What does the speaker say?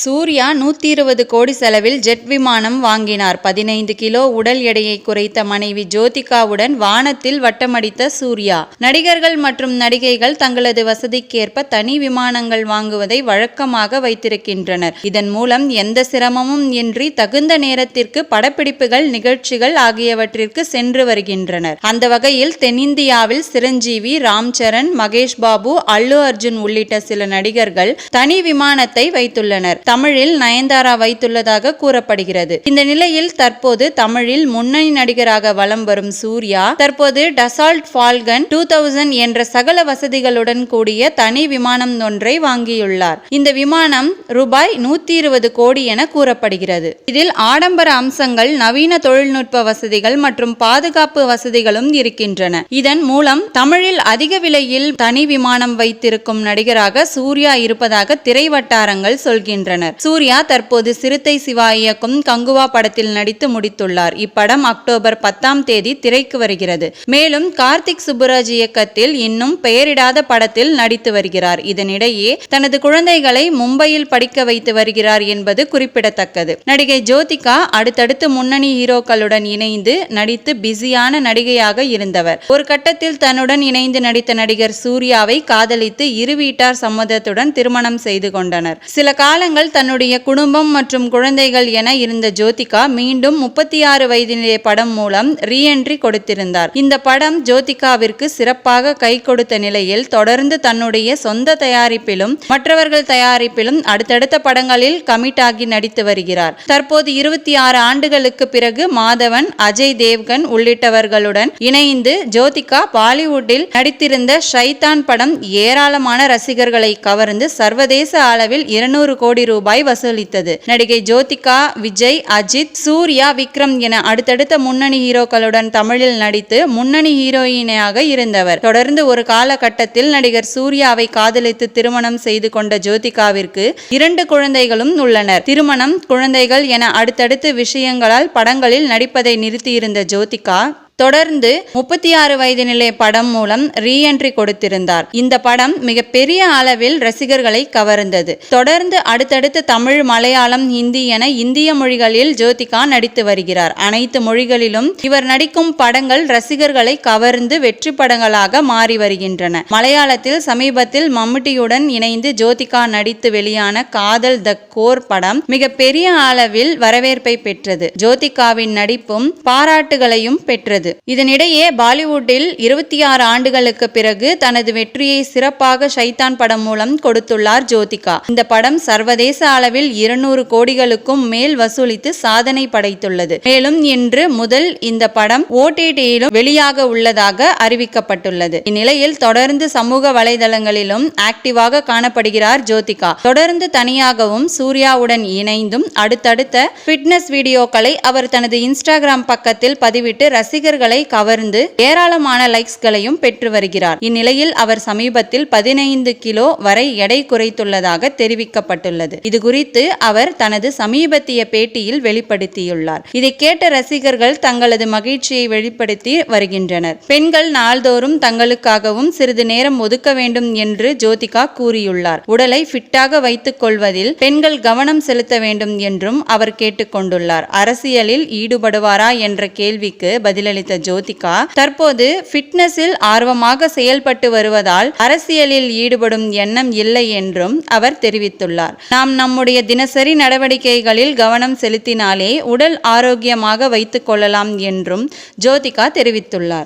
சூர்யா நூத்தி இருபது கோடி செலவில் ஜெட் விமானம் வாங்கினார். பதினைந்து கிலோ உடல் எடையை குறைத்த மனைவி ஜோதிகாவுடன் வானத்தில் வட்டமடித்த சூர்யா. நடிகர்கள் மற்றும் நடிகைகள் தங்களது வசதிக்கேற்ப தனி விமானங்கள் வாங்குவதை வழக்கமாக வைத்திருக்கின்றனர். இதன் மூலம் எந்த சிரமமும் இன்றி தகுந்த நேரத்திற்கு படப்பிடிப்புகள் நிகழ்ச்சிகள் ஆகியவற்றிற்கு சென்று வருகின்றனர். அந்த வகையில் தென்னிந்தியாவில் சிரஞ்சீவி ராம் சரண் மகேஷ் பாபு அல்லு அர்ஜுன் உள்ளிட்ட சில நடிகர்கள் தனி விமானத்தை வைத்துள்ளனர். தமிழில் நயன்தாரா வைத்துள்ளதாக கூறப்படுகிறது. இந்த நிலையில் தற்போது தமிழில் முன்னணி நடிகராக வலம் வரும் சூர்யா தற்போது டசால்ட் ஃபால்கன் டூ தௌசண்ட் என்ற சகல வசதிகளுடன் கூடிய தனி விமானம் ஒன்றை வாங்கியுள்ளார். இந்த விமானம் ரூபாய் நூத்தி இருபது கோடி என கூறப்படுகிறது. இதில் ஆடம்பர அம்சங்கள் நவீன தொழில்நுட்ப வசதிகள் மற்றும் பாதுகாப்பு வசதிகளும் இருக்கின்றன. இதன் மூலம் தமிழில் அதிக விலையில் தனி விமானம் வைத்திருக்கும் நடிகராக சூர்யா இருப்பதாக திரை வட்டாரங்கள் சொல்கின்றன. வருகின்றனர். சூர்யா தற்போது சிறுத்தை சிவா இயக்கும் கங்குவா படத்தில் நடித்து முடித்துள்ளார். இப்படம் அக்டோபர் பத்தாம் தேதி திரைக்கு வருகிறது. மேலும் கார்த்திக் சுப்புராஜ் இயக்கத்தில் இன்னும் பெயரிடாத படத்தில் நடித்து வருகிறார். இதனிடையே தனது குழந்தைகளை மும்பையில் படிக்க வைத்து வருகிறார் என்பது குறிப்பிடத்தக்கது. நடிகை ஜோதிகா அடுத்தடுத்து முன்னணி ஹீரோக்களுடன் இணைந்து நடித்து பிஸியான நடிகையாக இருந்தவர். ஒரு கட்டத்தில் தன்னுடன் இணைந்து நடித்த நடிகர் சூர்யாவை காதலித்து இரு வீட்டார் சம்மதத்துடன் திருமணம் செய்து கொண்டனர். சில காலங்கள் தன்னுடைய குடும்பம் மற்றும் குழந்தைகள் என இருந்த ஜோதிகா மீண்டும் முப்பத்தி ஆறு வயதிலே படம் மூலம் ரீஎன்ட்ரி கொடுத்திருந்தார். இந்த படம் ஜோதிகாவிற்கு சிறப்பாக கை கொடுத்த நிலையில் தொடர்ந்து தன்னுடைய சொந்த தயாரிப்பிலும் மற்றவர்கள் தயாரிப்பிலும் அடுத்தடுத்த படங்களில் கமிட் ஆகி நடித்து வருகிறார். தற்போது இருபத்தி ஆறு ஆண்டுகளுக்கு பிறகு மாதவன் அஜய் தேவ்கன் உள்ளிட்டவர்களுடன் இணைந்து ஜோதிகா பாலிவுட்டில் நடித்திருந்த ஷைதான் படம் ஏராளமான ரசிகர்களை கவர்ந்து சர்வதேச அளவில் இருநூறு கோடி ரூபாய் வசூலித்தது. நடிகை ஜோதிகா விஜய் அஜித் சூர்யா விக்ரம் என அடுத்தடுத்த முன்னணி ஹீரோக்களுடன் தமிழில் நடித்து முன்னணி ஹீரோயினாக இருந்தவர். தொடர்ந்து ஒரு காலகட்டத்தில் நடிகர் சூர்யாவை காதலித்து திருமணம் செய்து கொண்ட ஜோதிகாவிற்கு இரண்டு குழந்தைகளும் உள்ளனர். திருமணம் குழந்தைகள் என அடுத்தடுத்து விஷயங்களால் படங்களில் நடிப்பதை நிறுத்தியிருந்த ஜோதிகா தொடர்ந்து முப்பத்தி ஆறு வயது நிலை படம் மூலம் ரீஎன்ட்ரி கொடுத்திருந்தார். இந்த படம் மிகப்பெரிய அளவில் ரசிகர்களை கவர்ந்தது. தொடர்ந்து அடுத்தடுத்து தமிழ் மலையாளம் ஹிந்தி என இந்திய மொழிகளில் ஜோதிகா நடித்து வருகிறார். அனைத்து மொழிகளிலும் இவர் நடிக்கும் படங்கள் ரசிகர்களை கவர்ந்து வெற்றி படங்களாக மாறி வருகின்றன. மலையாளத்தில் சமீபத்தில் மம்முட்டியுடன் இணைந்து ஜோதிகா நடித்து வெளியான காதல் த கோர் படம் மிகப்பெரிய அளவில் வரவேற்பை பெற்றது. ஜோதிகாவின் நடிப்பும் பாராட்டுகளையும் பெற்றது. இதனிடையே பாலிவுட்டில் இருபத்தி ஆறு ஆண்டுகளுக்கு பிறகு தனது வெற்றியை சிறப்பாக ஷைத்தான் படம் மூலம் கொடுத்துள்ளார் ஜோதிகா. இந்த படம் சர்வதேச அளவில் இருநூறு கோடிகளுக்கும் மேல் வசூலித்து சாதனை படைத்துள்ளது. மேலும் இன்று முதல் இந்த படம் ஓடிடியிலும் வெளியாக உள்ளதாக அறிவிக்கப்பட்டுள்ளது. இந்நிலையில் தொடர்ந்து சமூக வலைதளங்களிலும் ஆக்டிவாக காணப்படுகிறார் ஜோதிகா. தொடர்ந்து தனியாகவும் சூர்யாவுடன் இணைந்தும் அடுத்தடுத்த ஃபிட்னஸ் வீடியோக்களை அவர் தனது இன்ஸ்டாகிராம் பக்கத்தில் பதிவிட்டு ரசிகர் ரசிகர்களை கவர்ந்து ஏராளமான லைக்ஸ்களையும் பெற்று வருகிறார். இந்நிலையில் அவர் சமீபத்தில் பதினைந்து கிலோ வரை எடை குறைத்துள்ளதாக தெரிவிக்கப்பட்டுள்ளது. இது குறித்து அவர் தனது சமீபத்திய பேட்டியில் வெளிப்படுத்தியுள்ளார். இதை கேட்ட ரசிகர்கள் தங்களது மகிழ்ச்சியை வெளிப்படுத்தி வருகின்றனர். பெண்கள் நாள்தோறும் தங்களுக்காகவும் சிறிது நேரம் ஒதுக்க வேண்டும் என்று ஜோதிகா கூறியுள்ளார். உடலை ஃபிட்டாக வைத்துக் கொள்வதில் பெண்கள் கவனம் செலுத்த வேண்டும் என்றும் அவர் கேட்டுக்கொண்டுள்ளார் அரசியலில் ஈடுபடுவாரா என்ற கேள்விக்கு பதிலளி பதிலளித்த ஜோதிகா தற்போது ஃபிட்னஸில் ஆர்வமாக செயல்பட்டு வருவதால் அரசியலில் ஈடுபடும் எண்ணம் இல்லை என்றும் அவர் தெரிவித்துள்ளார். நாம் நம்முடைய தினசரி நடவடிக்கைகளில் கவனம் செலுத்தினாலே உடல் ஆரோக்கியமாக வைத்துக் கொள்ளலாம் என்றும் ஜோதிகா தெரிவித்துள்ளார்.